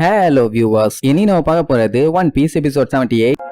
Hello viewers இனி நம்ம பார்க்க போறது one piece episode seventy eight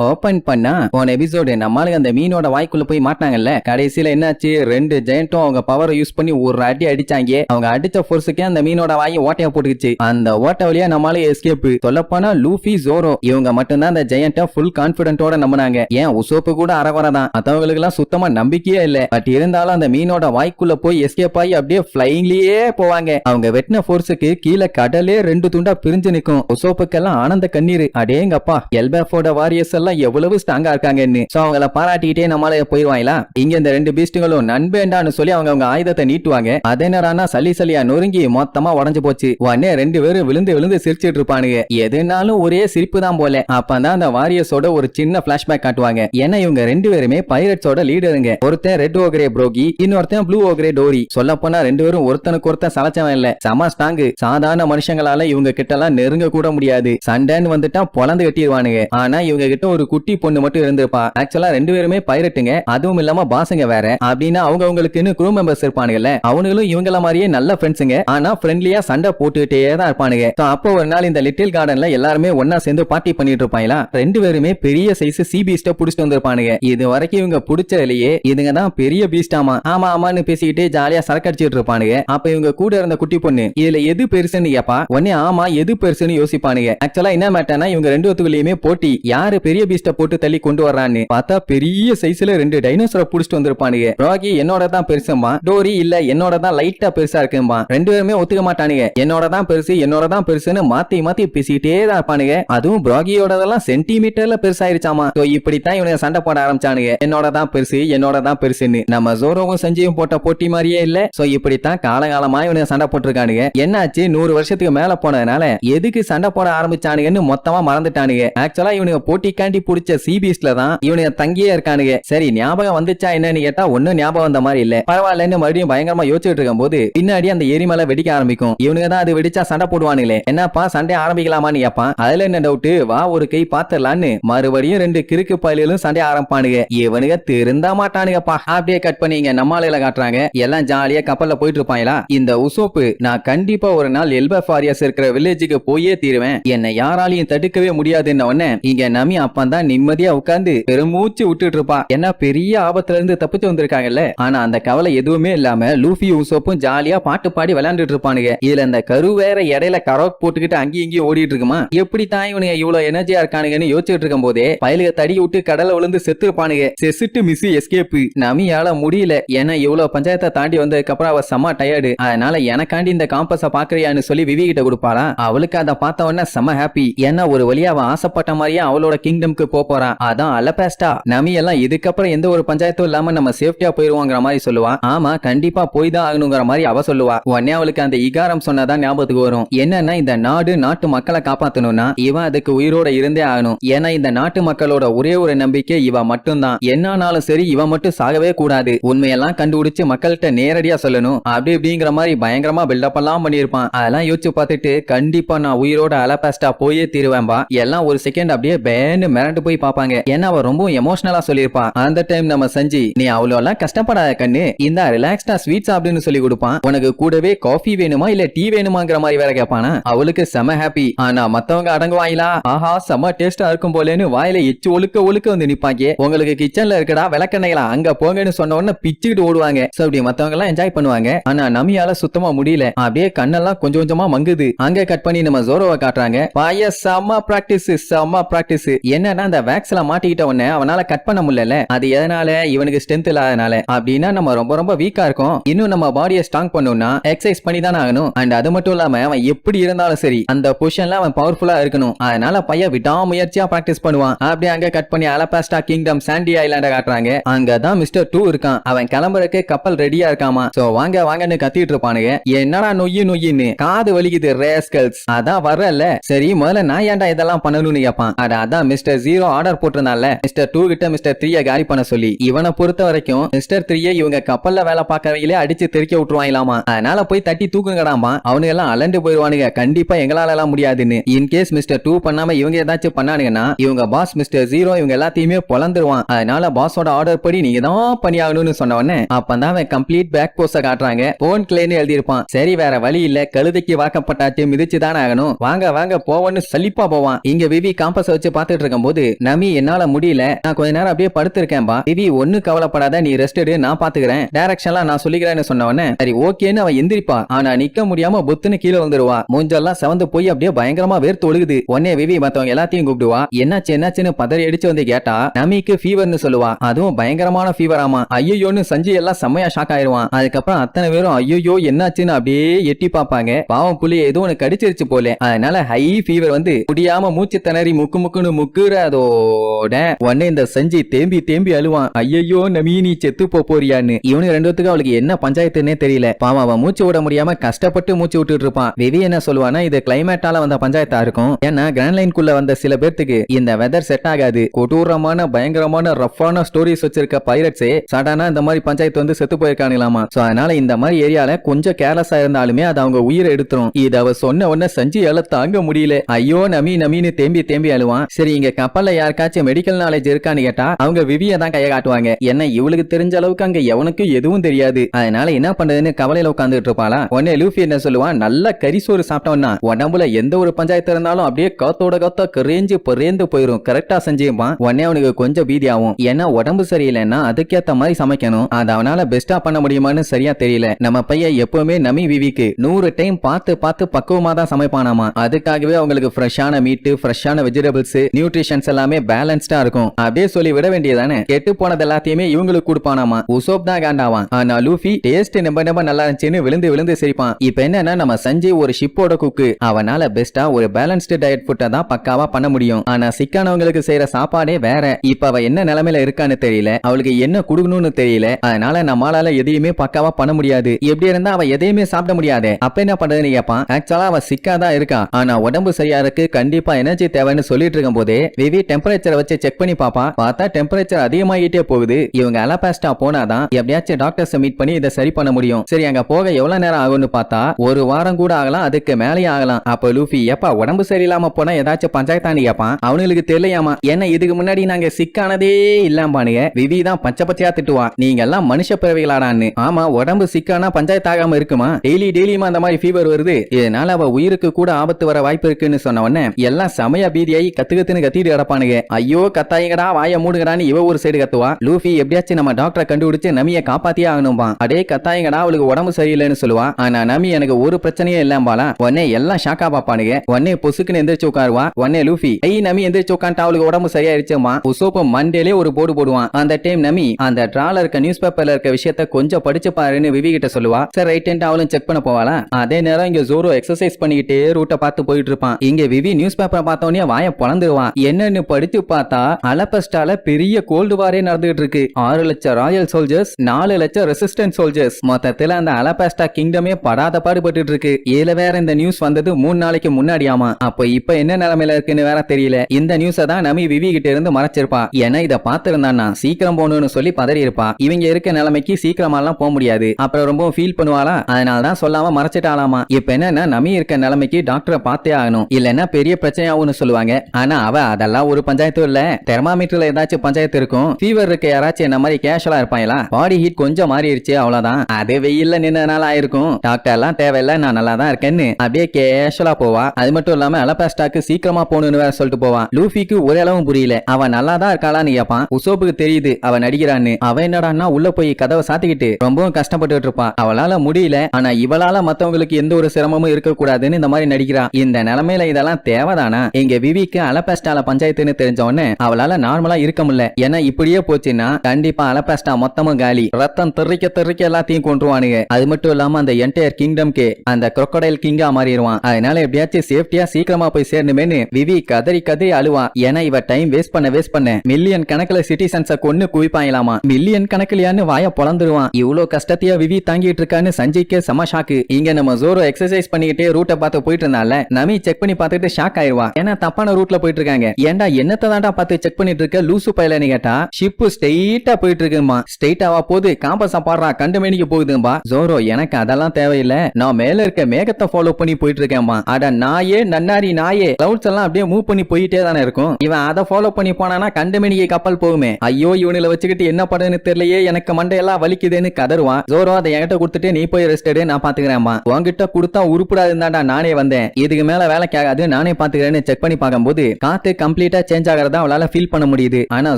open பண்ணா போன எபிசோடு நம்மளுக்கு அந்த மீனோட வாய்க்குள்ள போய் மாட்டாங்கல்ல கடைசியில என்னாச்சு? ரெண்டு ஜெயண்ட்டும் அவங்க பவரை யூஸ் பண்ணி ஒரு அடி அடிச்சாங்க. அவங்க அடிச்ச போர்ஸுக்கே அந்த மீனோட வாயை ஓட்டையா போட்டுக்கிச்சு. அந்த ஓட்ட வழியா நம்மளால எஸ்கேப் சொல்லப்போனா லூஃபி ஜோரோ இவங்க மட்டும்தான் அந்த ஜெயண்ட ஃபுல் கான்பிடென்ட்டோட நம்பினாங்க. ஏன் உசோப்பு கூட அறகுறை தான். மத்தவங்களுக்கு எல்லாம் சுத்தமா நம்பிக்கையே இல்ல. பட் இருந்தாலும் அந்த மீனோட வாய்க்குள்ள போய் எஸ்கேப் ஆகி அப்படியே பிளைங்லயே போவாங்க. அவங்க வெட்டின ஃபோர்ஸுக்கு கீழே கடலே ரெண்டு துண்டா பிரிஞ்சு நிக்கும் உசோப்புக்கெல்லாம் ஆனந்த கண்ணீர். அடேங்கப்பா எல்பேஃபோட வாரியர்ஸ் எல்லாம் எவ்வளவு ஸ்ட்ராங்கா இருக்காங்கன்னு. சோ அவங்கள பாராட்டிக்கிட்டே நம்மளால போயிருவாங்களா? இங்க இந்த ரெண்டு பீஸ்டுகளும் நண்பேண்டான்னு சொல்லி அவங்க அவங்க ஆயுதத்தை நீட்டுவாங்க. அதே சளி சளியா நொறுங்கி மொத்தமா உடஞ்சு போச்சு. உடனே ரெண்டு பேரும் விழுந்து விழுந்து சிரிச்சிட்டு இருப்பானுங்க. எதுனாலும் ஒரே சிரிப்பு தான் போல. அப்பதான் அந்த வாரியஸோட ஒரு சின்ன பிளாஷ்பேக் காட்டுவாங்க. ஏன்னா இவங்க ரெண்டு பேருமே பைரட்ஸோட லீடருங்க ஒருத்தன் ரெட் ஓகரே புரோகி இன்னொருத்தன் ப்ளூ ஓகரே டோரி சொல்ல போனா ரெண்டு பேரும் ஒருத்தனுக்கு ஒருத்தன் சலச்சவன் இல்ல. சம ஸ்ட்ராங்கு சாதாரண மனுஷங்களால இவங்க கிட்ட எல்லாம் நெருங்க கூட முடியாது. சண்டைன்னு வந்துட்டா பொழந்து கட்டிடுவானுங்க ஆனா இவங்க கிட்ட ஒரு குட்டி பொண்ணு மட்டும் இருந்திருப்பா. ஆக்சுவலா ரெண்டு பேருமே பைரட்டுங்க. அதுவும் இல்லாம பாசங்க வேற. அப்படின்னா அவங்க அவங்களுக்குன்னு குரூ மெம்பர்ஸ் இருப்பானுங்கல்ல. அவனுங்களும் இவங்கள மாதிரியே நல்ல ஃப்ரெண்ட்ஸுங்க ஆனா ஃப்ரெண்ட்லியா சண்டை போட்டுக்கிட்டே தான் இருப்பானுங்க. அப்போ ஒரு நாள் இந்த லிட்டில் கார்டன்ல எல்லாருமே ஒன்னா சேர்ந்து பார்ட்டி பண்ணிட்டு இருப்பாங்களா? ரெண்டு பேருமே பெரிய சைஸ் சி பீஸ்ட புடிச்சிட்டு வந்திருப்பானுங்க. இது வரைக்கும் இவங்க புடிச்சதுலயே இதுங்க தான் பெரிய பீஸ்டாமா ஆமா. ஆமான்னு பேசிக்கிட்டே ஜாலியா சரக்கடிச்சிட்டு இருப்பானுங்க. அப்ப இவங்க கூட இருந்த குட்டி பொண்ணு இதுல எது பெருசுன்னு கேப்பா? உடனே ஆமா எது பெருசுன்னு யோசிப்பானுங்க. ஆக்சுவலா என்ன மேட்டர்னா இவங்க ரெண்டு ஒத்துக்குள்ளயுமே போட்டி. யாரு பெரிய பீஸ்ட போட்டு தள்ளி கொண்டு வர்றான்னு. பார்த்தா பெரிய சைஸ்ல ரெண்டு டைனோசரை புடிச்சிட்டு வந்திருப்பானுங்க. ராகி என்னோட தான் பெருசுமா டோரி இல்ல என்னோட தான் லைட்டா பெருசா இருக்குமா ரெண்டு பேருமே ஒத்துக்க மாட்டானுங்க. என்னோட தான் பெருசு என்னோட தான் பெருசுன்னு மாத்தி மாத்தி பேசிக்கிட்டே தான் இருப்பானுங்க. அதுவும் பிராகியோடதெல்லாம் சென்டிமீட்டர்ல பெருசாயிருச்சாமா சோ இப்படித்தான் இவனுங்க சண்டை போட ஆரம்பிச்சானுங்க. என்னோட தான் பெருசு என்னோட தான் பெருசுன்னு. நம்ம ஜோரோவும் செஞ்சியும் போட்ட போட்டி மாதிரியே இல்ல. சோ இப்படித்தான் காலகாலமா இவனுங்க சண்டை போட்டிருக்கானுங்க. என்னாச்சு? நூறு வருஷத்துக்கு மேல போனதுனால எதுக்கு சண்டை போட ஆரம்பிச்சானுங்கன்னு மொத்தமா மறந்துட்டானுங்க. ஆக்சுவலா இவனுங்க போட்டிக்காண்டி புடிச்ச சிபிஎஸ்ல தான் இவனுங்க தங்கியே இருக்கானுங்க. சரி ஞாபகம் வந்துச்சா என்னன்னு கேட்டா ஒன்னும் ஞாபகம் வந்த மாதிரி இல்ல. பரவாயில்லன்னு மறுபடியும் பயங்கரமா யோசிச்சுட்டு இருக்கும் போது பின்னாடி அந்த எரிமலை வெடிக்க ஆரம்பிக்கும். இவனுங்க தான் அது வெடிச்சா சண்டை போடுவானுங்களே. என்னப்பா சண்டை ஆரம்பிக்கலாமான்னு கேப்பான். அதுல என்ன டவுட் வா ஒரு கை பாத்துடலான்னு மறுபடியும் ரெண்டு கிறுக்கு பயிலும் சண்டை ஆரம்பிப்பானுங்க. இவனுங்க திருந்தா மாட்டானுங்கப்பா. அப்படியே கட் பண்ணிங்க நம்மாலையில காட்டுறாங்க. எல்லாம் ஜாலியா கப்பல்ல போயிட்டு இருப்பாங்களா? இந்த உசோப்பு நான் கண்டிப்பா ஒரு நாள் எல்பஃப் ஆரியாஸ் இருக்கிற வில்லேஜுக்கு போயே தீருவேன். என்னை யாராலையும் தடுக்கவே முடியாதுன்ன உடனே இங்க நமி அப்பந்தான் நிம்மதியா உட்கார்ந்து பெருமூச்சு விட்டுட்டு இருப்பா ஏன்னா பெரிய ஆபத்துல இருந்து தப்பிச்சு வந்திருக்காங்கல்ல? ஆனா அந்த கவலை எதுவுமே இல்லாம லூஃபி உசோப்பும் ஜாலியா பாட்டு பாடி விளையாண்டுட்டு இருப்பானுங்க. இதுல இந்த கரு வேற இடையில கரோக் போட்டுக்கிட்டு அங்கேயும் இங்கேயும் ஓடிட்டு இருக்குமா? எப்படி தான் இவனுங்க இவ்வளவு எனர்ஜியா இருக்கானுங்கன்னு யோசிச்சுட்டு இருக்கும் போதே பயலுக தடி விட்டு கடலை விழுந்து செத்து இருப்பானுங்க செசுட்டு மிஸ் எஸ்கேப் நமியால முடியல. ஏன்னா இவ்வளவு பஞ்சாயத்தை தாண்டி வந்ததுக்கு அப்புறம் அவ செம்ம டயர்டு அதனால எனக்காண்டி இந்த காம்பஸ பாக்குறியான்னு சொல்லி விவி கிட்ட கொடுப்பாரா அவளுக்கு அதை பார்த்த உடனே செம்ம ஹாப்பி ஏன்னா ஒரு வழியா அவ ஆசைப்பட்ட மாதிரியே அவளோட கிங்டம்க்கு போறான் அதான் அலபேஸ்டா. நமி எல்லாம் இதுக்கப்புறம் எந்த ஒரு பஞ்சாயத்தும் இல்லாம நம்ம சேஃப்டியா போயிருவோங்கிற மாதிரி சொல்லுவா. ஆமா கண்டிப்பா போய் தான் ஆகணுங்கிற மாதிரி அவ சொல்லுவா. உடனே அவளுக்கு அந்த இகாரம் சொன்னதான் ஞாபகத்துக்கு வரும். என்னன்னா இந்த நாடு நாட்டு மக்களை காப்பாத்தணும்னா இவன் அதுக்கு உயிரோட இருந்தே ஆகணும். ஏன்னா இந்த நாட்டு மக்களோட ஒரே ஒரு நம்பிக்கை இவ மட்டும்தான். என்னானாலும் சரி இவ மட்டும் சாகவே கூடாது. உண்மையெல்லாம் கண்டுபிடிச்சு மக்கள்கிட்ட நேரடியா சொல்லணும். அப்படி இப்படிங்கிற மாதிரி பயங்கரமா பில்டப் எல்லாம் பண்ணியிருப்பான். அதெல்லாம் யோசிச்சு பார்த்துட்டு கண்டிப்பா நான் உயிரோட அலபாஸ்டா போயே தீருவேன்பா. எல்லாம் ஒரு செகண்ட் அப்படியே பேனு மிரண்டு போய் பாப்பாங்க ஏன்னா அவ ரொம்ப எமோஷனலா சொல்லியிருப்பா. அந்த டைம் நம்ம செஞ்சு நீ அவ்வளோ எல்லாம் கஷ்டப்படாத கண்ணு. இந்த ரிலாக்ஸ்டா ஸ்வீட்ஸ் அப்படின்னு சொல்லி கொடுப்பான். உனக்கு கூடவே காஃபி வேணுமா இல்ல டீ வேணுமாங்கிற மாதிரி வேற கேட்பானா? அவளுக்கு செம ஹாப்பி ஆனா மத்தவங்க அடங்குவாங்களா ஆஹா செம டேஸ்டா இருக்கும் போலேன்னு வாயில எச்சு ஒழுக்க ஒழுக்க வந்து நிப்பாங்க. உங்களுக்கு கிச்சன்ல இருக்கடா விளக்கெண்ணெய்களா அங்க போங்கன்னு சொன்ன உடனே பிச்சுக்கிட்டு ஓடுவாங்க. சோ அப்படி மத்தவங்க எல்லாம் என்ஜாய் பண்ணுவாங்க. ஆனா நமியால சுத்தமா முடியல. அப்படியே கண்ணெல்லாம் கொஞ்சம் கொஞ்சமா மங்குது. அங்க கட் பண்ணி நம்ம ஜோரோவை காட்டுறாங்க. பாய செம்ம பிராக்டிஸ் செம்ம பிராக்டிஸ் என்னன்னா அந்த வேக்ஸ்ல மாட்டிக்கிட்ட உடனே அவனால கட் பண்ண முடியல அது எதனால? இவனுக்கு ஸ்ட்ரென்த் இல்லாதனால. அப்படின்னா நம்ம ரொம்ப ரொம்ப வீக்கா இருக்கும். இன்னும் நம்ம பாடியை ஸ்ட்ராங் பண்ணணும்னா எக்ஸசைஸ் பண்ணி தானே ஆகணும். அண்ட் அது மட்டும் இல்லாம அவன் எப்படி இருந்தாலும் சரி அந்த பொசிஷன்ல அவன் பவர்ஃபுல்லா இருக்கணும். அதனால பையன் விடாமுயற்சியா பிராக்டிஸ் பண்ணுவான். அப்படியே அங்க கட் பண்ணி அலபாஸ்டா கிங்டம் சாண்டி ஐலாண்ட காட்டுறாங்க. அங்கதான் மிஸ்டர் டூ இருக்கான். அவன் கிளம்புறதுக்கு கப்பல் ரெடியா இருக்காமா? சோ வாங்க வாங்கன்னு கத்திட்டு இருப்பானுங்க. என்னடா நொய்யு நொய்யின்னு. காது வலிக்குது ரேஸ்கல்ஸ் அதான் வரல சரி முதல்ல நான் ஏன்டா இதெல்லாம் பண்ணணும்னு கேட்பான் அட அதான் மிஸ்டர் மிஸ்டர் ஜீரோ ஆர்டர் போட்டிருந்தால மிஸ்டர் டூ கிட்ட மிஸ்டர் த்ரீய காலி பண்ண சொல்லி இவனை பொறுத்த வரைக்கும் மிஸ்டர் த்ரீய இவங்க கப்பல்ல வேலை பார்க்கறவங்களே அடிச்சு தெறிக்க விட்டுருவாங்களாமா? அதனால போய் தட்டி தூக்குங்கடாமா? அவனுங்க எல்லாம் அலண்டு போயிருவானுங்க கண்டிப்பா எங்களால எல்லாம் முடியாதுன்னு இன்கேஸ் மிஸ்டர் டூ பண்ணாம இவங்க ஏதாச்சும் பண்ணானுங்கன்னா இவங்க பாஸ் மிஸ்டர் ஜீரோ இவங்க எல்லாத்தையுமே பொழந்துருவான். அதனால பாஸோட ஆர்டர் படி நீங்க தான் பண்ணியாகணும்னு சொன்ன உடனே அப்பதான் அவன் கம்ப்ளீட் பேக் போஸ்ட காட்டுறாங்க. போன் கிளேன்னு எழுதியிருப்பான். சரி வேற வழி இல்ல. கழுதைக்கு வாக்கப்பட்டாச்சு மிதிச்சு தானே ஆகணும். வாங்க வாங்க போவோன்னு சலிப்பா போவான். இங்க விவி காம்பஸ் வச்சு பாத்துட்டு போது நமி என்னால முடியல. நான் கொஞ்ச நேரம் அப்படியே படுத்திருக்கேன்பா. விவி ஒண்ணு கவலைப்படாத. நீ ரெஸ்ட் எடு. நான் பாத்துக்கிறேன். டைரக்ஷன்லாம் நான் சொல்லிக்கிறேன்னு சொன்ன சரி ஓகேன்னு அவன் எந்திரிப்பா. ஆனா நிக்க முடியாம பொத்துன்னு கீழே வந்துருவா மூஞ்செல்லாம் செவந்து போய் அப்படியே பயங்கரமா வேர்த்து ஒழுகுது. உடனே விவி மத்தவங்க எல்லாத்தையும் கூப்பிடுவா. என்னாச்சு என்னாச்சுன்னு பதறி அடிச்சு வந்து கேட்டா நமிக்கு ஃபீவர்னு சொல்லுவா. அதுவும் பயங்கரமான ஃபீவர் ஆமா. ஐயோன்னு சஞ்சய் எல்லாம் செம்மையா ஷாக் ஆயிருவான். அதுக்கப்புறம் அத்தனை பேரும் ஐயோ என்னாச்சுன்னு அப்படியே எட்டி பாப்பாங்க பாவம் புலி ஏதோ ஒன்னு கடிச்சிருச்சு போல. அதனால ஹை ஃபீவர் வந்து முடியாம மூச்சு திணறி முக்கு முக்குன்னு முக்குறதோட உடனே இந்த சஞ்சி தேம்பி தேம்பி அழுவான். ஐயோ நமி நீ செத்து போறியான்னு. இவனு ரெண்டுத்துக்கு அவளுக்கு என்ன பஞ்சாயத்துன்னே தெரியல. பாவம் அவன் மூச்சு விட முடியாம கஷ்டப்பட்டு மூச்சு விட்டுட்டு இருப்பான். விதி என்ன சொல்லுவானா இது கிளைமேட்டால வந்த பஞ்சாயத்தா இருக்கும். ஏன்னா கிராண்ட் லைன்குள்ள வந்த சில பேர்த்துக்கு இந்த வெதர் செட் ஆகாது. கொடூரமான பயங்கரமான ரஃப்பான ஸ்டோரிஸ் வச்சிருக்க பைரட்ஸே சடனா இந்த மாதிரி பஞ்சாயத்து வந்து செத்து போயிருக்கானுங்களாமா. சோ அதனால இந்த மாதிரி ஏரியால கொஞ்சம் கேர்லெஸ்ஸா இருந்தாலுமே அது அவங்க உயிரை எடுத்துரும். இது அவ சொன்ன உடனே சஞ்சய் அழ தாங்க முடியல. ஐயோ நமி நமின்னு தேம்பி தேம்பி அழுவான். சரி இங்க கப்பல்ல யாருக்காச்சும் மெடிக்கல் நாலேஜ் இருக்கான்னு கேட்டா அவங்க விவிய தான் கையை காட்டுவாங்க. என்ன இவளுக்கு தெரிஞ்ச அளவுக்கு அங்க எவனுக்கும் எதுவும் தெரியாது. அதனால என்ன பண்றதுன்னு கவலையில உட்காந்துட்டு இருப்பாளா? உடனே லூஃபி என்ன சொல்லுவான் நல்ல கரிசோறு சாப்பிட்டோம்னா உடம்புல எந்த ஒரு பஞ்சாயத்து இருந்தாலும் அப்படியே காத்தோட காத்தா கரேஞ்சு பரேந்து போயிரும். கரெக்டா செஞ்சுப்பான் உடனே அவனுக்கு கொஞ்சம் பீதி ஆகும். ஏன்னா உடம்பு சரியில்லைன்னா அதுக்கேத்த மாதிரி சமைக்கணும். அது அவனால பெஸ்டா பண்ண முடியுமான்னு சரியா தெரியல. நம்ம பையன் எப்பவுமே நமி விவிக்கு நூறு டைம் பார்த்து பார்த்து பக்குவமா தான் சமைப்பானாமா. அதுக்காகவே அவங்களுக்கு ஃப்ரெஷ்ஷான மீட் ஃப்ரெஷ்ஷான வெஜிடபிள்ஸ் நியூட்ரிஷன் நியூட்ரிஷன்ஸ் எல்லாமே பேலன்ஸ்டா இருக்கும். அப்படியே சொல்லி விட வேண்டியதானே? கெட்டு போனது எல்லாத்தையுமே இவங்களுக்கு கொடுப்பானாமா? உசோப் தான் காண்டாவான். ஆனா லூஃபி டேஸ்ட் நம்ப நம்ப நல்லா இருந்துச்சுன்னு விழுந்து விழுந்து சிரிப்பான். இப்ப என்னன்னா நம்ம சஞ்சய் ஒரு ஷிப்போட குக்கு அவனால பெஸ்டா ஒரு பேலன்ஸ்டு டயட் ஃபுட்டை தான் பக்காவா பண்ண முடியும். ஆனா சிக்கானவங்களுக்கு செய்யற சாப்பாடே வேற. இப்ப அவ என்ன நிலைமையில இருக்கான்னு தெரியல. அவளுக்கு என்ன குடுக்கணும்னு தெரியல. அதனால நம்மளால எதையுமே பக்காவா பண்ண முடியாது. எப்படி இருந்தா அவ எதையுமே சாப்பிட முடியாது. அப்ப என்ன பண்றதுன்னு கேட்பான் ஆக்சுவலா அவ சிக்கா தான் இருக்கா. ஆனா உடம்பு சரியா இருக்கு. கண்டிப்பா எனர்ஜி தேவைன்னு சொல்லிட்டு இருக்கும் போதே விவி டெம்பரேச்சரை வச்சு செக் பண்ணி பாப்பா பார்த்தா டெம்பரேச்சர் அதிகமாகிட்டே போகுது. இவங்க அலபாஸ்டா போனாதான் எப்படியாச்சும் டாக்டர்ஸ் மீட் பண்ணி இதை சரி பண்ண முடியும். சரி அங்க போக எவ்வளவு நேரம் ஆகும்னு பார்த்தா ஒரு வாரம் கூட ஆகலாம் அதுக்கு மேலேயே ஆகலாம். அப்ப லூஃபி எப்பா உடம்பு சரியில்லாம போனா ஏதாச்சும் பஞ்சாயத்தாண்டி கேட்பான் அவனுங்களுக்கு தெரியலையாமா. ஏன்னா இதுக்கு முன்னாடி நாங்க சிக்கானதே இல்லாமபானுங்க. விவி தான் பச்சை பச்சையா திட்டுவான். நீங்க எல்லாம் மனுஷ பிறவிகளாடான்னு. ஆமா உடம்பு சிக்கானா பஞ்சாயத்து ஆகாம இருக்குமா? டெய்லி டெய்லியுமா அந்த மாதிரி ஃபீவர் வருது. இதனால அவ உயிருக்கு கூட ஆபத்து வர வாய்ப்பு இருக்குன்னு சொன்ன உடனே எல்லாம் சமய பீதியாகி கத்து கத்துன்னு கத்திட்டு கிடப்பானுங்க. ஐயோ கத்தாயங்கடா வாய மூடுங்கடான்னு இவ ஒரு சைடு கத்துவா. லூஃபி எப்படியாச்சும் நம்ம டாக்டரை கண்டுபிடிச்சு நமிய காப்பாத்தியே ஆகணும்பா அடே கத்தாயங்கடா அவளுக்கு உடம்பு சரியில்லைன்னு சொல்லுவா. ஆனா நமி எனக்கு ஒரு பிரச்சனையும் இல்லாம்பாலா உடனே எல்லாம் ஷாக்கா பாப்பானுங்க உடனே பொசுக்குன்னு எந்திரிச்சு உட்காருவா. உடனே லூஃபி ஐ நமி எந்திரிச்சு உட்காந்துட்டா அவளுக்கு உடம்பு சரியாயிருச்சுமா உசோப்பு மண்டேலே ஒரு போடு போடுவான். அந்த டைம் நமி அந்த ட்ரால இருக்க நியூஸ் பேப்பர்ல இருக்க விஷயத்த கொஞ்சம் படிச்சு பாருன்னு விவி கிட்ட சொல்லுவா. சார் ரைட் அவளும் செக் பண்ண போவாளா? அதே நேரம் இங்க ஜோரோ எக்ஸசைஸ் பண்ணிக்கிட்டே ரூட்டை பார்த்து போயிட்டு இருப்பான். இங்க விவி நியூஸ் பேப்பர் பார்த்தோன்னே வாய பொழந்துருவான் என்னன்னு படித்து பார்த்தா அலபஸ்டால பெரிய கோல்டு வாரே நடந்துகிட்டு இருக்கு. ஆறு லட்சம் ராயல் சோல்ஜர்ஸ் நாலு லட்சம் ரெசிஸ்டன்ட் சோல்ஜர்ஸ். மொத்தத்துல அந்த அலபாஸ்டா கிங்டமே படாத பாடுபட்டு இருக்கு. இதுல வேற இந்த நியூஸ் வந்தது மூணு நாளைக்கு முன்னாடியாமா அப்ப இப்ப என்ன நிலைமையில இருக்குன்னு வேற தெரியல. இந்த நியூஸ தான் நமி விவி கிட்ட இருந்து மறைச்சிருப்பா. ஏன்னா இத பாத்திருந்தான்னா சீக்கிரம் போகணும்னு சொல்லி பதறி இருப்பா இவங்க இருக்க நிலைமைக்கு சீக்கிரமாலாம் போக முடியாது. அப்புறம் ரொம்ப ஃபீல் பண்ணுவாளா? அதனால தான் சொல்லாம மறைச்சிட்டாலாமா இப்ப என்னன்னா நம்பி இருக்க நிலைமைக்கு டாக்டரை பார்த்தே ஆகணும். இல்லைன்னா பெரிய பிரச்சனையாகும்னு சொல்லுவாங்க. ஆனா அவ அதெல்லாம் ஒரு பஞ்சாயத்தும் இல்ல. தெர்மாமீட்டர்ல ஏதாச்சும் பஞ்சாயத்து இருக்கும். ஃபீவர் இருக்க யாராச்சும் என்ன மாதிரி கேஷுவலா இருப்பாங்களா? பாடி ஹீட் கொஞ்சம் மாறிடுச்சு அவ்வளவுதான். அது வெயில்ல நின்னனால ஆயிருக்கும். டாக்டர் எல்லாம் தேவையில்ல நான் நல்லா தான் இருக்கேன்னு. அப்படியே கேஷுவலா போவா. அது மட்டும் இல்லாம அலபாஸ்டாக்கு சீக்கிரமா போகணும்னு வேற சொல்லிட்டு போவான் லூஃபிக்கு ஒரே அளவும் புரியல. அவன் நல்லா தான் இருக்காளான்னு கேட்பான் உசோப்புக்கு தெரியுது அவன் நடிக்கிறான்னு. அவன் என்னடான்னா உள்ள போய் கதவை சாத்திக்கிட்டு ரொம்பவும் கஷ்டப்பட்டுட்டு இருப்பான் அவளால முடியல. ஆனா இவளால மத்தவங்களுக்கு எந்த ஒரு சிரமமும் இருக்க கூடாதுன்னு இந்த மாதிரி நடிக்கிறான் இந்த நிலைமையில இதெல்லாம் தேவைதானா? எங்க விவிக்கு அலபாஸ்டால பஞ்சாயத்துன்னு தெரிஞ்ச உடனே அவளால நார்மலா இருக்க முடியல. ஏன்னா இப்படியே போச்சுன்னா கண்டிப்பா அலபாஸ்டா மொத்தமும் காலி. ரத்தம் தெறிக்க தெறிக்க எல்லாத்தையும் கொண்டுருவானுங்க அது மட்டும் இல்லாம அந்த என்டையர் கிங்டம்க்கு அந்த குரொக்கடைல் கிங்கா மாறிடுவான். அதனால எப்படியாச்சும் சேஃப்டியா சீக்கிரமா போய் சேரணுமேனு விவி கதறி கதறி அழுவான் ஏன்னா இவ டைம் வேஸ்ட் பண்ண வேஸ்ட் பண்ண மில்லியன் கணக்குல சிட்டிசன்ஸ கொன்னு குவிப்பாங்களாமா? மில்லியன் கணக்குலயான்னு வாய பொழந்துருவான் இவ்வளவு கஷ்டத்தையா விவி தாங்கிட்டு இருக்கான்னு சஞ்சய்க்கு செம ஷாக்கு இங்க நம்ம ஜோரோ எக்ஸசைஸ் பண்ணிக்கிட்டே ரூட்டை பார்த்து போயிட்டு இருந்தால நமி செக் பண்ணி பார்த்துட்டு ஷாக் ஆயிருவா. ஏன்னா தப்பான ரூட்ல போயிட்டு இருக்காங்க. ஏன்டா என்னத்தை தான்டா பார்த்து செக் பண்ணிட்டு இருக்க? லூசு பையலன்னு கேட்டா? ஷிப்பு ஸ்ட்ரெயிட்டா போயிட்டு இருக்குமா ஸ்ட்ரெயிட்டாவா போகுது காம்பஸா பாடுறா. கண்டு மேனிக்கு போகுதும்பா ஜோரோ எனக்கு அதெல்லாம் தேவையில்ல. நான் மேல இருக்க மேகத்தை ஃபாலோ பண்ணி போயிட்டு இருக்கேன்பா அட நாயே நன்னாரி நாயே. கிளவுட்ஸ் எல்லாம் அப்படியே மூவ் பண்ணி போயிட்டே தானே இருக்கும். இவன் அதை ஃபாலோ பண்ணி போனானா கண்டு மேனிக்கு கப்பல் போகுமே. ஐயோ இவனில வச்சுக்கிட்டு என்ன பண்ணுன்னு தெரியலையே. எனக்கு மண்டையெல்லாம் வலிக்குதுன்னு கதருவான் ஜோரோ அதை என்கிட்ட கொடுத்துட்டு நீ போய் ரெஸ்ட் எடு நான் பாத்துக்கிறேன்மா உன்கிட்ட கொடுத்தா உருப்படாதுதான்டா நானே வந்தேன். இதுக்கு மேல வேலை கேட்காது நானே பாத்துக்கிறேன்னு செக் பண்ணி பார்க்கும்போது காத்து கம்ப்ளீட்டா சேஞ்ச் ஆகிறதா அவளால ஃபீல் பண்ண முடியுது. ஆனா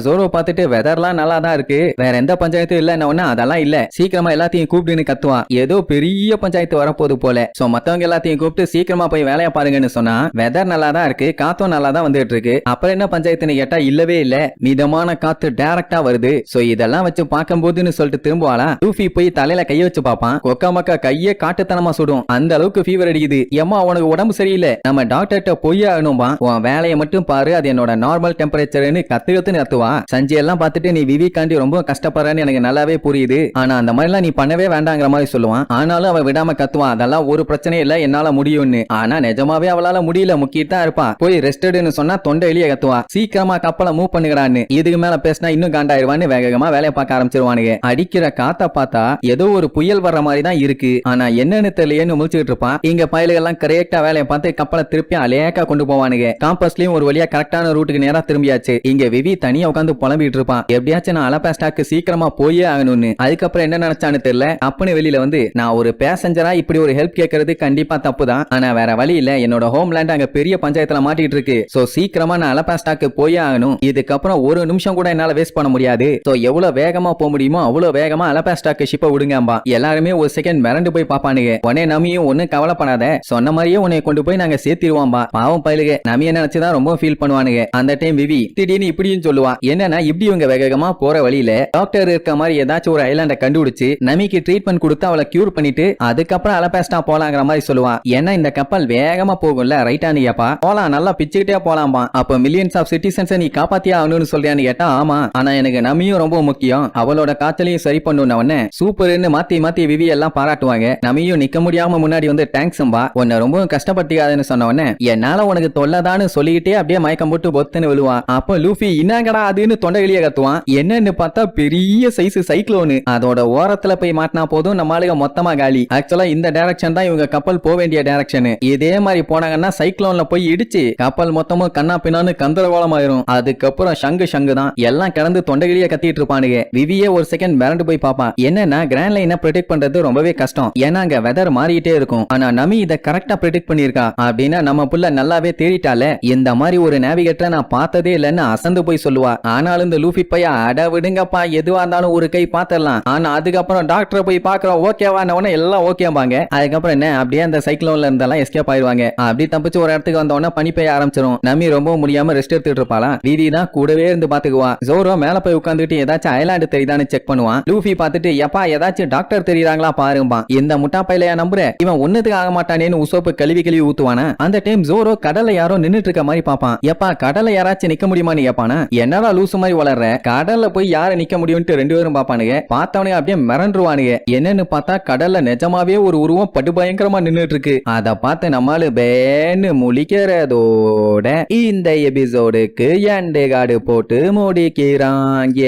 ஜோரோ பார்த்துட்டு வெதர்லாம் நல்லா தான் இருக்கு. வேற எந்த பஞ்சாயத்தும் இல்ல உடனே அதெல்லாம் இல்ல. சீக்கிரமா எல்லாத்தையும் கூப்பிட்டுன்னு கத்துவான் ஏதோ பெரிய பஞ்சாயத்து வரப்போகுது போல. சோ மத்தவங்க எல்லாத்தையும் கூப்பிட்டு சீக்கிரமா போய் வேலையை பாருங்கன்னு சொன்னா வெதர் நல்லா தான் இருக்கு காத்தும் நல்லா தான் வந்துட்டு இருக்கு. அப்புறம் என்ன பஞ்சாயத்துன்னு கேட்டா இல்லவே இல்ல. மிதமான காத்து டைரக்டா வருது. சோ இதெல்லாம் வச்சு பார்க்கும் போதுன்னு சொல்லிட்டு திரும்புவாளா? லூஃபி போய் தலையில கைய வச்சு பார்ப்பான். கொக்கா மக்கா கையே காட்டுத்தனமா சுடும். அந்த அளவுக்கு ஃபீவர் அடிக்குது. ஏம்மா உனக்கு உடம்பு சரியில்லை. நம்ம டாக்டர்கிட்ட பொய் ஆகணும்பா. உன் வேலையை மட்டும் பாரு அது என்னோட நார்மல் டெம்பரேச்சர்னு கத்து கத்துன்னு கத்துவா சஞ்சய் எல்லாம் பார்த்துட்டு நீ விவிகாண்டி ரொம்ப கஷ்டப்படுறன்னு எனக்கு நல்லாவே புரியுது. ஆனா அந்த மாதிரிலாம் நீ பண்ணவே வேண்டாங்கிற மாதிரி சொல்லுவான். ஆனாலும் அவ விடாம கத்துவான். அதெல்லாம் ஒரு பிரச்சனையும் இல்ல என்னால முடியும்னு. ஆனா நிஜமாவே அவளால முடியல. முக்கிட்டு தான் போய் ரெஸ்டடுன்னு சொன்னா தொண்டை எளிய கத்துவா. சீக்கிரமா கப்பலை மூவ் பண்ணுகிறான்னு இதுக்கு மேல பேசினா இன்னும் காண்டாயிருவான்னு வேகமா வேலையை பார்க்க ஆரம்பிச்சிருவானுங்க. அடிக்கிற காத்த பார்த்தா ஏதோ ஒரு புயல் வர்ற மாதிரி தான் இருக்கு. ஆனா என்னன்னு தெரியலன்னு முழிச்சுட்டு இருப்பான். இங்க பயலுகள்லாம் கரெக்டா வேலையை பார்த்து கப்பலை திருப்பி அலேக்கா கொண்டு போவானுங்க. காம்பஸ்லயும் ஒரு வழியா கரெக்ட் கரெக்டான ரூட்டுக்கு நேரா திரும்பியாச்சு. இங்க விவி தனியா உட்காந்து புலம்பிட்டு இருப்பான். எப்படியாச்சும் நான் அலபாஸ்டாக்கு சீக்கிரமா போயே ஆகணும்னு. அதுக்கப்புறம் என்ன நினைச்சான்னு தெரியல. அப்பனு வெளியில வந்து நான் ஒரு பேசஞ்சரா இப்படி ஒரு ஹெல்ப் கேட்கறது கண்டிப்பா தப்பு தான் ஆனா வேற வழி இல்ல. என்னோட ஹோம்லேண்ட் அங்க பெரிய பஞ்சாயத்துல மாட்டிட்டு இருக்கு. சோ சீக்கிரமா நான் அலபாஸ்டாக்கு போயே ஆகணும். இதுக்கப்புறம் ஒரு நிமிஷம் கூட என்னால வேஸ்ட் பண்ண முடியாது. சோ எவ்வளவு வேகமா போக முடியுமோ அவ்வளவு வேகமா அலபாஸ்டாக்கு ஷிப்பை விடுங்கம்பா எல்லாருமே ஒரு செகண்ட் மிரண்டு போய் பாப்பானுங்க உடனே நமியும் ஒன்னும் கவலைப்படாத. சொன்ன மாதிரியே உன்னை கொண்டு போய் நாங்க சேர்த்திருவோம்பா பாவம் பயிலுக. நமிய நினைச்சுதான் ரொம்ப ஃபீல் பண்ணுவானுங்க அந்த டைம் விவி திடீர்னு இப்படியும் சொல்லுவான் என்னன்னா இப்படி இவங்க வேகமா போற வழியில டாக்டர் இருக்க மாதிரி ஏதாச்சும் ஒரு ஐலாண்ட கண்டுபிடிச்சு நமிக்கு ட்ரீட்மெண்ட் கொடுத்து அவளை கியூர் பண்ணிட்டு அதுக்கப்புறம் அலபாஸ்டா போலாங்கிற மாதிரி சொல்லுவான் ஏன்னா இந்த கப்பல் வேகமா போகும்ல ரைட்டா நீப்பா போலாம் நல்லா பிச்சுக்கிட்டே போலாம்பா அப்ப மில்லியன்ஸ் ஆஃப் சிட்டிசன்ஸ் நீ காப்பாத்தியா ஆகணும்னு சொல்றியான்னு கேட்டா ஆமா. ஆனா எனக்கு நமியும் ரொம்ப முக்கியம். அவளோட காய்ச்சலையும் சரி பண்ணுன உடனே சூப்பர்னு மாத்தி மாத்தி விவி எல்லாம் பாராட்டுவாங்க. நமியும் நிக்க முடியாம முன்னாடி வந்து தேங்க்ஸ்ம்பா உன்னை ரொம்ப கஷ்டப்பட்டியாதுன்னு சொன்ன உடனே என்னால உனக்கு தொல்லதான்னு சொல்லிக்கிட்டே அப்படியே மயக்கம் போட்டு பொத்துன்னு விழுவான். அப்ப லூஃபி இன்னாங்கடா அதுன்னு தொண்டை வெளியே கத்துவான். என்னன்னு பார்த்தா பெரிய சைஸ் சைக்ளோனு அதோட ஓரத்துல போய் மாட்டினா போதும் நம்ம ஆளுங்க மொத்தமா காலி. ஆக்சுவலா இந்த டைரக்ஷன் தான் இவங்க கப்பல் போக வேண்டிய டைரக்ஷன் இதே மாதிரி போனாங்கன்னா சைக்ளோன்ல போய் இடிச்சு கப்பல் மொத்தமும் கண்ணா பின்னான்னு கந்தரகோளம் ஆயிரும் அதுக்கப்புறம் சங்கு சங்கு தான். எல்லாம் கிடந்து தொண்டைகளியே கத்திட்டு இருப்பானுங்க. விவியே ஒரு செகண்ட் மிரண்டு போய் பாப்பான் என்னன்னா கிராண்ட் லைனை ப்ரொடெக்ட் பண்றது ரொம்பவே கஷ்டம். ஏன்னா அங்க வெதர் மாறிட்டே இருக்கும். ஆனா நமி இதை கரெக்டா ப்ரொடெக்ட் பண்ணிருக்கா அப்படின்னா நம்ம புள்ள நல்லாவே தேடிட்டால இந்த மாதிரி ஒரு நேவிகேட்டரை நான் பார்த்ததே இல்லைன்னு அசந்து போய் சொல்லுவா. ஆனாலும் இந்த லூஃபி பையா அட விடுங்கப்பா எதுவா இருந்தாலும் ஒரு கை பாத்திரலாம். ஆனா அதுக்கப்புறம் டாக்டரை போய் பாக்குறோம் ஓகேவா உடனே எல்லாம் ஓகேம்பாங்க அதுக்கப்புறம் என்ன அப்படியே அந்த சைக்ளோன்ல இருந்தெல்லாம் எஸ்கேப் ஆயிடுவாங்க. அப்படி தப்பிச்சு ஒரு இடத்துக்கு வந்த உடனே பனி பெய்ய ஆரம்பிச்சிரும். நம்பி ரொம்ப முடியாம ரெஸ்ட் எடுத்துட்டு இருப்பாளா வீதி தான் கூடவே இருந்து பாத்துக்குவா. ஜோரோ மேல போய் உட்காந்துட்டு ஏதாச்சும் ஐலாண்டு தெரியுதான்னு செக் பண்ணுவான் லூஃபி பார்த்துட்டு எப்பா ஏதாச்சும் டாக்டர் தெரியுறாங்களா பாருப்பான் இந்த முட்டா பையிலையா நம்புற? இவன் ஒன்னதுக்கு ஆக மாட்டானேன்னு உசோப்பு கழுவி கழுவி ஊத்துவானா? அந்த டைம் ஜோரோ கடல்ல யாரோ நின்னுட்டு இருக்க மாதிரி பாப்பான் எப்பா கடல்ல யாராச்சும் நிக்க முடியுமான்னு கேப்பானா? என்னடா லூசு மாதிரி வளர்ற? கடல்ல போய் யார நிக்க முடியும்ட்டு ரெண்டு பேரும் பாப்பானுங்க. பார்த்தவனே அப்படியே மிரண்டுருவானுங்க. என்னன்னு பார்த்தா கடல்ல நிஜமாவே ஒரு உருவம் படு பயங்கரமா நின்னுட்டு இருக்கு அத பார்த்து நம்மால பேன்னு முழிக்கிறதோட இந்த எபிசோடுக்கு எண்டு காடு போட்டு முடிக்கிறாங்க.